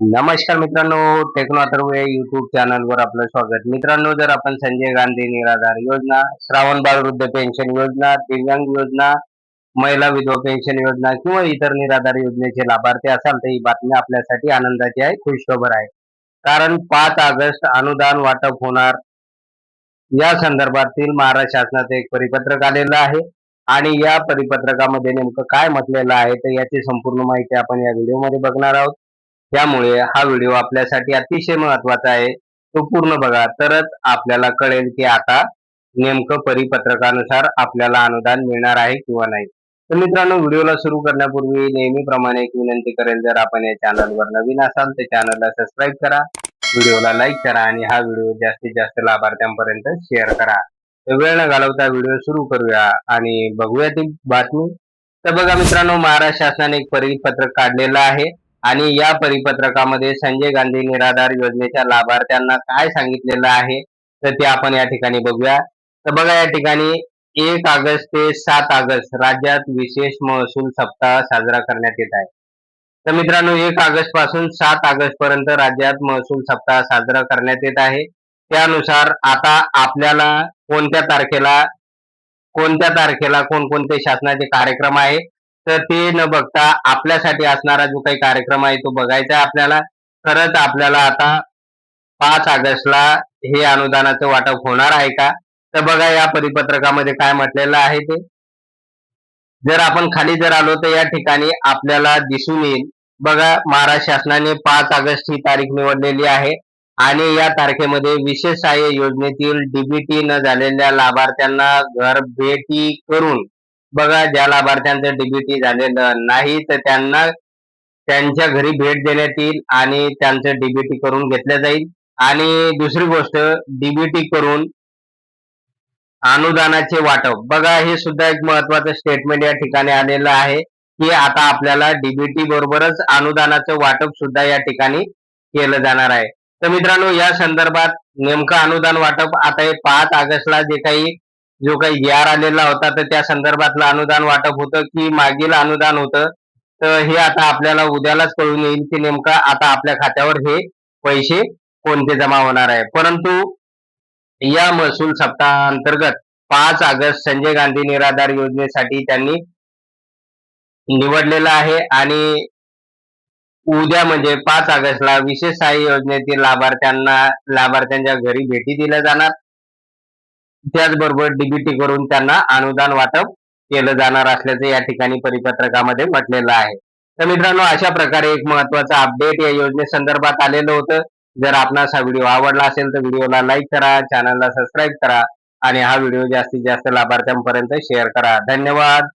नमस्कार मित्रांनो techno अथर्वे YouTube चॅनलवर आपलं स्वागत. मित्रांनो जर आपण संजय गांधी निराधार योजना श्रावण बाळ वृद्ध पेन्शन योजना दिव्यांग योजना महिला विधवा पेन्शन योजना किंवा इतर निराधार योजनेचे लाभार्थी असाल तर ही बातमी आपल्यासाठी आनंदाची आहे खुशखबर आहे. कारण पाच ऑगस्ट अनुदान वाटप होणार. या संदर्भातील महाराष्ट्र शासनाचं एक परिपत्रक आलेलं आहे आणि या परिपत्रकामध्ये नेमकं काय म्हटलेलं आहे तर याची संपूर्ण माहिती आपण या व्हिडिओमध्ये बघणार आहोत. त्यामुळे हा व्हिडिओ आपल्यासाठी अतिशय महत्त्वाचा आहे. तो पूर्ण बघा. तरच आपल्याला कळेल की आता नेमकं परिपत्रकानुसार आपल्याला अनुदान मिळणार आहे किंवा नाही. तर मित्रांनो व्हिडिओला सुरू करण्यापूर्वी नेहमीप्रमाणे एक विनंती करेल. जर आपण या चॅनलवर नवीन असाल तर चॅनलला सबस्क्राईब करा. व्हिडिओला लाईक करा आणि हा व्हिडिओ जास्तीत जास्त लाभार्थ्यांपर्यंत शेअर करा. तर वेळ न घालवता व्हिडिओ सुरू करूया आणि बघूया ती बातमी. तर बघा मित्रांनो महाराष्ट्र शासनाने एक परिपत्रक काढलेलं आहे. आणि या परिपत्रकामध्ये संजय गांधी निराधार योजनेच्या लाभार्थ्यांना काय सांगितलेलं आहे तर ते आपण या ठिकाणी बघूया. तर बघा या ठिकाणी एक ऑगस्ट ते सात ऑगस्ट राज्यात विशेष महसूल सप्ताह साजरा करण्यात येत आहे. तर मित्रांनो एक ऑगस्टपासून सात ऑगस्ट पर्यंत राज्यात महसूल सप्ताह साजरा करण्यात येत आहे. त्यानुसार आता आपल्याला कोणत्या तारखेला कोणत्या तारखेला कोणकोणते शासनाचे कार्यक्रम आहे तर ते न बघता आपल्यासाठी असणारा जो काही कार्यक्रम आहे तो बघायचा आहे आपल्याला. खरंच आपल्याला आता पाच ऑगस्टला हे अनुदानाचं वाटप होणार आहे का? तर बघा या परिपत्रकामध्ये काय म्हटलेलं आहे ते. जर आपण खाली जर आलो तर या ठिकाणी आपल्याला दिसून येईल. बघा महाराष्ट्र शासनाने पाच ऑगस्ट ही तारीख निवडलेली आहे आणि या तारखेमध्ये विशेष सहाय्य योजनेतील डीबीटी न झालेल्या लाभार्थ्यांना घर भेटी करून बघा ज्या लाभार्थ्यांचं डीबीटी झालेलं नाही तर त्यांना त्यांच्या घरी भेट देण्यात येईल आणि त्यांचं डीबीटी करून घेतलं जाईल. आणि दुसरी गोष्ट डीबीटी करून अनुदानाचे वाटप. बघा हे सुद्धा एक महत्वाचं स्टेटमेंट या ठिकाणी आलेलं आहे की आता आपल्याला डीबीटी बरोबरच अनुदानाचं वाटप सुद्धा या ठिकाणी केलं जाणार आहे. तर मित्रांनो या संदर्भात नेमकं अनुदान वाटप आता हे पाच ऑगस्टला जे काही जो काही जी आर आलेला होता तर त्या संदर्भातलं अनुदान वाटप होतं की मागील अनुदान होतं. तर हे आता आपल्याला उद्यालाच कळून येईल की नेमकं आता आपल्या खात्यावर हे पैसे कोणते जमा होणार आहे. परंतु या महसूल सप्ताहांतर्गत पाच ऑगस्ट संजय गांधी निराधार योजनेसाठी त्यांनी निवडलेलं आहे आणि उद्या म्हणजे पाच ऑगस्टला विशेष सहाय्य योजनेतील लाभार्थ्यांना लाभार्थ्यांच्या घरी भेटी दिल्या जाणार. त्याचबरोबर डीबीटी करून त्यांना अनुदान वाटप केलं जाणार असल्याचं या ठिकाणी परिपत्रकामध्ये म्हटलेलं आहे. तर मित्रांनो अशा प्रकारे एक महत्त्वाचा अपडेट या योजनेसंदर्भात आलेलं होतं. जर आपणास हा व्हिडिओ आवडला असेल तर व्हिडिओला लाईक करा चॅनलला सबस्क्राईब करा आणि हा व्हिडिओ जास्तीत जास्त लाभार्थ्यांपर्यंत शेअर करा. धन्यवाद!